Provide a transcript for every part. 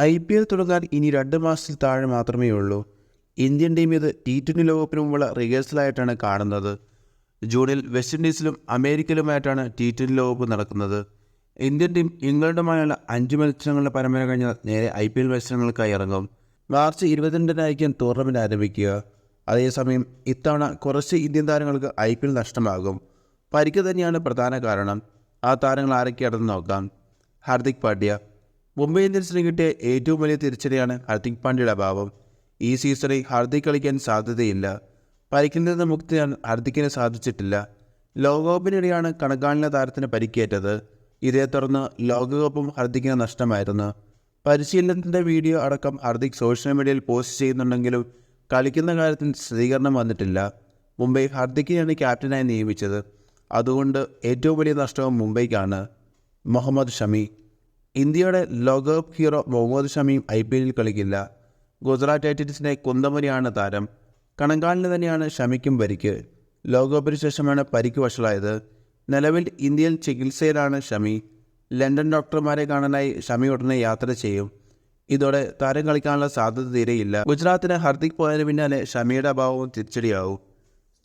I P L തുടങ്ങാൻ ഇനി രണ്ട് മാസത്തിൽ താഴെ മാത്രമേ ഉള്ളൂ ഇന്ത്യൻ ടീം ഇത് ടി ട്വന്റി ലോകകപ്പിന് മുമ്പുള്ള റിഹേഴ്സലായിട്ടാണ് കാണുന്നത്. ജൂണിൽ വെസ്റ്റ് ഇൻഡീസിലും അമേരിക്കയിലുമായിട്ടാണ് ടി ട്വന്റി ലോകകപ്പ് നടക്കുന്നത്. ഇന്ത്യൻ ടീം ഇംഗ്ലണ്ടുമായുള്ള അഞ്ച് മത്സരങ്ങളുടെ പരമ്പര കഴിഞ്ഞാൽ നേരെ ഐ പി എൽ മത്സരങ്ങൾക്കായി ഇറങ്ങും. മാർച്ച് ഇരുപത്തിരണ്ടിനായിരിക്കും ടൂർണമെന്റ് ആരംഭിക്കുക. അതേസമയം ഇത്തവണ കുറച്ച് ഇന്ത്യൻ താരങ്ങൾക്ക് ഐ പി എൽ നഷ്ടമാകും. പരിക്ക് തന്നെയാണ് പ്രധാന കാരണം. ആ താരങ്ങൾ ആരൊക്കെയാണെന്ന് നോക്കാം. ഹാർദിക് പാണ്ഡ്യ മുംബൈ ഇന്ത്യൻസിന് കിട്ടിയ ഏറ്റവും വലിയ തിരിച്ചടിയാണ് ഹർദിക് പാണ്ഡ്യയുടെ അഭാവം. ഈ സീസണിൽ ഹർദിക് കളിക്കാൻ സാധ്യതയില്ല. പരിക്കിൽ നിന്ന് മുക്തി ഹർദിക്കിന് സാധിച്ചിട്ടില്ല. ലോകകപ്പിനിടെയാണ് കണക്കാണിലെ താരത്തിന് പരിക്കേറ്റത്. ഇതേ തുടർന്ന് ലോകകപ്പും ഹർദിക്കിന് നഷ്ടമായിരുന്നു. പരിശീലനത്തിന്റെ വീഡിയോ അടക്കം ഹർദിക് സോഷ്യൽ മീഡിയയിൽ പോസ്റ്റ് ചെയ്യുന്നുണ്ടെങ്കിലും കളിക്കുന്ന കാര്യത്തിൽ സ്ഥിരീകരണം വന്നിട്ടില്ല. മുംബൈ ഹർദിക്കിനെയാണ് ക്യാപ്റ്റനായി നിയമിച്ചത്. അതുകൊണ്ട് ഏറ്റവും വലിയ നഷ്ടവും മുംബൈക്കാണ്. മുഹമ്മദ് ഷമി ഇന്ത്യയുടെ ലോകകപ്പ് ഹീറോ മുഹമ്മദ് ഷമിയും ഐ പി എല്ലിൽ കളിക്കില്ല. ഗുജറാത്ത് ടൈറ്റൻസിന്റെ കുന്തമരിയാണ് താരം. കണങ്കാലിന് തന്നെയാണ് ഷമിക്കും പരിക്ക്. ലോകകപ്പിന് ശേഷമാണ് പരിക്ക് വഷളായത്. നിലവിൽ ഇന്ത്യൻ ചികിത്സയിലാണ് ഷമി. ലണ്ടൻ ഡോക്ടർമാരെ കാണാനായി ഷമി ഉടനെ യാത്ര ചെയ്യും. ഇതോടെ താരം കളിക്കാനുള്ള സാധ്യത തീരെയില്ല. ഗുജറാത്തിന് ഹർദിക് പോയതിന് പിന്നാലെ ഷമിയുടെ അഭാവവും തിരിച്ചടിയാവും.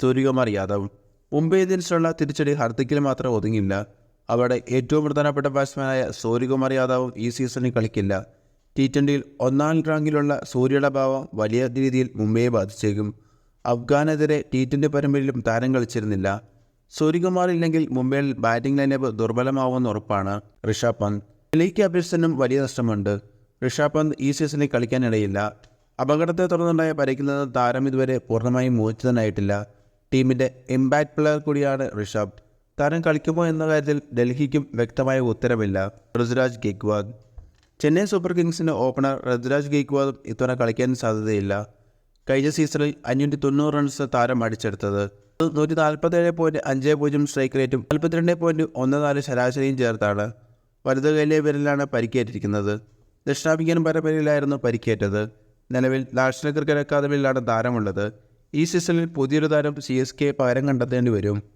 സൂര്യകുമാർ യാദവ്. മുംബൈ ഇന്ത്യൻസിനുള്ള തിരിച്ചടി ഹർദിക്കിൽ മാത്രം ഒതുങ്ങില്ല അവരുടെ ഏറ്റവും പ്രധാനപ്പെട്ട ബാറ്റ്സ്മാനായ സൂര്യകുമാർ യാദവും ഈ സീസണിൽ കളിക്കില്ല. ടി ട്വന്റിയിൽ ഒന്നാം റാങ്കിലുള്ള സൂര്യയുടെ അഭാവം വലിയ രീതിയിൽ മുംബൈയെ ബാധിച്ചേക്കും. അഫ്ഗാനെതിരെ ടി ട്വന്റി പരമ്പരയിലും താരം കളിച്ചിരുന്നില്ല. സൂര്യകുമാർ ഇല്ലെങ്കിൽ മുംബൈയിൽ ബാറ്റിംഗ് ലൈനപ്പ് ദുർബലമാവുമെന്ന് ഉറപ്പാണ് ഋഷഭ് പന്ത്. ഡൽഹി ക്യാപിറ്റൽസിനും വലിയ നഷ്ടമുണ്ട്. ഋഷഭ് പന്ത് ഈ സീസണിൽ കളിക്കാനിടയില്ല. അപകടത്തെ തുടർന്നുണ്ടായ പരിക്കിൽ നിന്ന് താരം ഇതുവരെ പൂർണമായും മോചിതനായിട്ടില്ല. ടീമിന്റെ ഇമ്പാക്ട് പ്ലെയർ കൂടിയാണ് ഋഷഭ്. താരം കളിക്കുമോ എന്ന കാര്യത്തിൽ ഡൽഹിക്കും വ്യക്തമായ ഉത്തരവില്ല ഋതുരാജ് ഗെയ്ക്വാദ്. ചെന്നൈ സൂപ്പർ കിങ്സിന്റെ ഓപ്പണർ ഋതുരാജ് ഗെയ്ക്വാദും ഇത്തവണ കളിക്കാൻ സാധ്യതയില്ല. കഴിഞ്ഞ സീസണിൽ അഞ്ഞൂറ്റി തൊണ്ണൂറ് റൺസ് താരം അടിച്ചെടുത്തത്. നൂറ്റി നാൽപ്പത്തേഴ് പോയിന്റ് അഞ്ച് പൂജ്യം സ്ട്രൈക്ക് റേറ്റും നാൽപ്പത്തിരണ്ട് പോയിന്റ് ഒന്ന് നാല് ശരാശരിയും ചേർത്താണ്. വലുത് കൈയിലെ പേരിലാണ് പരിക്കേറ്റിരിക്കുന്നത്. ദക്ഷിണാഫ്രിക്കൻ പരമ്പരയിലായിരുന്നു പരിക്കേറ്റത്. നിലവിൽ നാഷണൽ ക്രിക്കറ്റ് അക്കാദമിയിലാണ് താരമുള്ളത്. ഈ സീസണിൽ പുതിയൊരു താരം സി എസ് കെ പകരം കണ്ടെത്തേണ്ടി വരും.